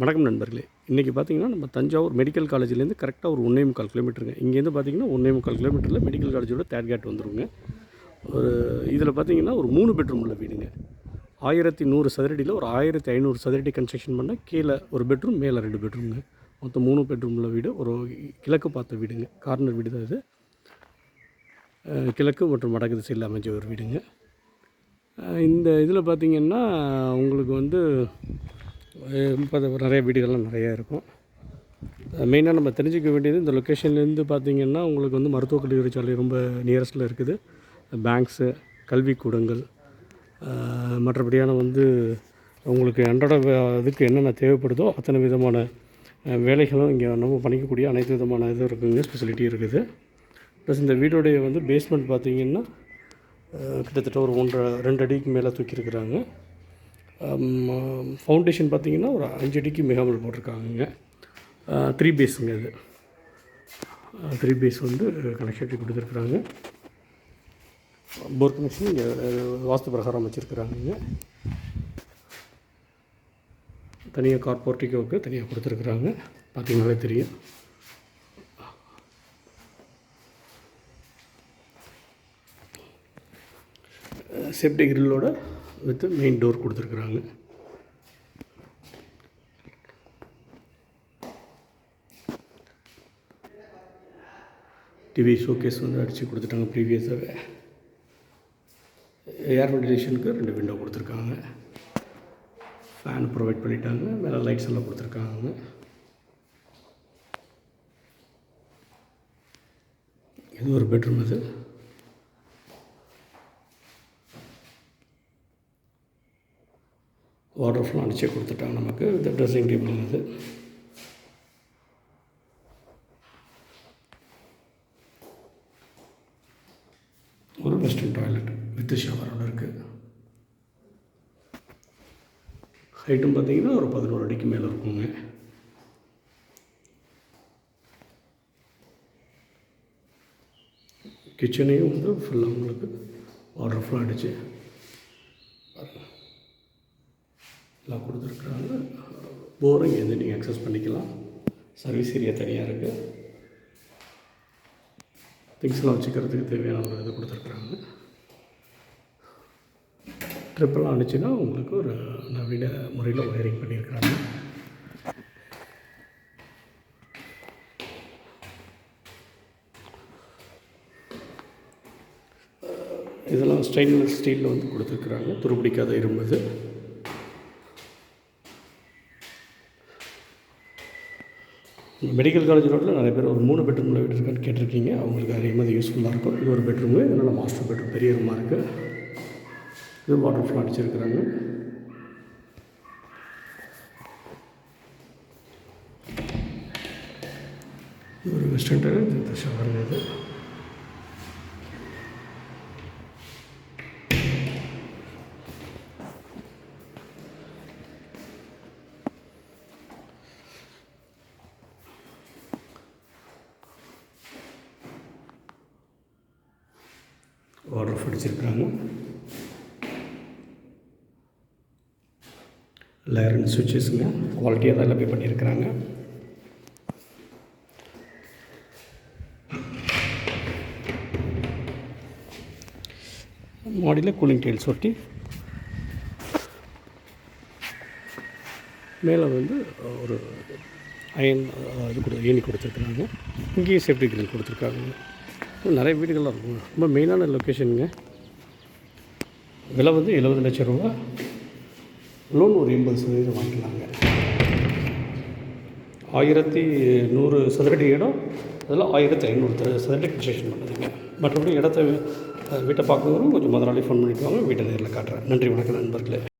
வணக்கம் நண்பர்களே. இன்றைக்கி பார்த்தீங்கன்னா நம்ம தஞ்சாவூர் மெடிக்கல் காலேஜ்லேருந்து கரெக்டாக ஒரு ஒன்றே முக்கால் கிலோமீட்டருங்க இங்கேருந்து பார்த்தீங்கன்னா ஒன்றே முக்கால் கிலோமீட்டரில் மெடிக்கல் காலேஜோட தேர்ட் கேட் வந்துருங்க. ஒரு இதில் பார்த்தீங்கன்னா ஒரு மூணு பெட்ரூம் உள்ள வீடுங்க. ஆயிரத்தி நூறு சதுரடியில் ஒரு ஆயிரத்தி ஐநூறு சதுரடி கன்ஸ்ட்ரக்ஷன் பண்ணால் கீழே ஒரு பெட்ரூம் மேலே ரெண்டு பெட்ரூம்ங்க மொத்தம் மூணு பெட்ரூம் உள்ள வீடு ஒரு கிழக்கு பார்த்த வீடுங்க. கார்னர் வீடு தான் இது. கிழக்கு மற்றும் வடக்கு திசையில் அமைஞ்ச ஒரு வீடுங்க. இந்த இதில் பார்த்திங்கன்னா உங்களுக்கு வந்து இப்போ நிறைய வீடுகள்லாம் நிறையா இருக்கும். மெயினாக நம்ம தெரிஞ்சுக்க வேண்டியது இந்த லொக்கேஷன்லேருந்து பார்த்திங்கன்னா உங்களுக்கு வந்து மருத்துவக் கல்லூரி சாலை ரொம்ப நியரஸ்ட்டில் இருக்குது. பேங்க்ஸு கல்விக்கூடங்கள் மற்றபடியான வந்து உங்களுக்கு அன்றாட அதுக்கு இதுக்கு என்னென்ன தேவைப்படுதோ அத்தனை விதமான வேலைகளும் இங்கே நம்ம பண்ணிக்கக்கூடிய அனைத்து விதமான இதுவும் இருக்குங்க ஸ்பெசிலிட்டி இருக்குது. ப்ளஸ் இந்த வீடோடைய வந்து பேஸ்மெண்ட் பார்த்தீங்கன்னா கிட்டத்தட்ட ஒரு ஒன்றரை ரெண்டு அடிக்கு மேலே தூக்கியிருக்கிறாங்க. ஃபவுண்டேஷன் பார்த்திங்கன்னா ஒரு அஞ்சு அடிக்கு மிகாமல் போட்டிருக்காங்க த்ரீ பேஸுங்க அது. த்ரீ பேஸ் வந்து கனெக்ஷன் கொடுத்துருக்குறாங்க. போர் கனெக்ஷன் இங்கே வாஸ்து பிரகாரம் வச்சுருக்குறாங்க தனியாக கார் போர்ட்டிக்கோவுக்கு தனியாக கொடுத்துருக்குறாங்க. பார்த்திங்கனாலே தெரியும். சேஃப்டி கிரில்லோட வித் மெயின் டோர் கொடுத்துருக்குறாங்க. டிவி ஷோகேஸ் வந்து அடித்து கொடுத்துட்டாங்க ப்ரீவியஸாகவே ஏர் வென்டிலேஷனுக்கு ரெண்டு விண்டோ கொடுத்துருக்காங்க. ஃபேன் ப்ரொவைட் பண்ணிட்டாங்க. மேலே லைட்ஸ் எல்லாம் கொடுத்துருக்காங்க. இது ஒரு பெட்ரூம் அது? வாட்டர் ஃபுல்லாக அடிச்சே கொடுத்துட்டாங்க நமக்கு. இந்த ட்ரெஸ்ஸிங் டேபிள் இது ஒரு வெஸ்டர்ன் டாய்லெட் வித்து ஷவரோட இருக்குது ஹைட்டும் பார்த்தீங்கன்னா ஒரு பதினோரு அடிக்கு மேலே இருக்குங்க. கிச்சனையும் வந்து ஃபுல்லாக உங்களுக்கு வாட்டர் ஃபுல்லாக அடிச்சு எல்லாம் கொடுத்துருக்குறாங்க. போரிங் எது நீங்கள் அக்சஸ் பண்ணிக்கலாம். சர்வீஸ் ஏரியா தனியாக இருக்குது திங்ஸ்லாம் வச்சுக்கிறதுக்கு தேவையான ஒரு இது கொடுத்துருக்குறாங்க. ட்ரிப்பெல்லாம் அனுச்சுன்னா உங்களுக்கு ஒரு நவீன முறையில் ஒயரிங் பண்ணியிருக்கிறாங்க. இதெல்லாம் ஸ்டெயின்லெஸ் ஸ்டீலில் வந்து கொடுத்துருக்குறாங்க. துருப்பிடிக்காத இரும்புது மெடிக்கல் காலேஜ் ரோட்டில் நிறைய பேர் ஒரு மூணு பெட்ரூமில் வீடு இருக்கான்னு கேட்டிருக்கீங்க. அவங்களுக்கு அதிகமாக அது யூஸ்ஃபுல்லாக இருக்கும். இது ஒரு பெட்ரூமு இதனால் மாஸ்டர் பெட்ரூம் பெரிய ரூமாக இருக்குது இது வாட்டர் ஃபால் அடிச்சிருக்கிறாங்க. இது ஒரு வெஸ்டர்ன் டைலர் இது ஷவர் இது வாட்டர் அடிச்சிருக்கிறாங்க லேரன் சுவிட்சஸுங்க குவாலிட்டியாக தான் எல்லாமே பண்ணியிருக்கிறாங்க மாடியில் கூலிங் டைல்ஸ் ஒட்டி மேலே வந்து ஒரு அயன் இது கொடு ஏணி கொடுத்துருக்குறாங்க. இங்கேயும் சேஃப்டி கிரில் கொடுத்துருக்காங்க. நிறைய வீடுகள்லாம் இருக்கும். ரொம்ப மெயினான லொக்கேஷனுங்க விலை வந்து எழுபது லட்சம் ரூபா. லோன் ஒரு எண்பது சதவீதம் வாங்கிக்கலாங்க. ஆயிரத்தி நூறு சதுரடி இடம். அதில் ஆயிரத்தி ஐநூறு சதுரடி கன்ஸ்ட்ரக்ஷன் பண்ணுதுங்க. மற்றபடி இடத்த வீட்டை பார்க்கணும் கொஞ்சம் முதலாளி ஃபோன் பண்ணிட்டு வாங்க. வீட்டை நேரில் காட்டுறேன். நன்றி வணக்கம் நண்பர்களே.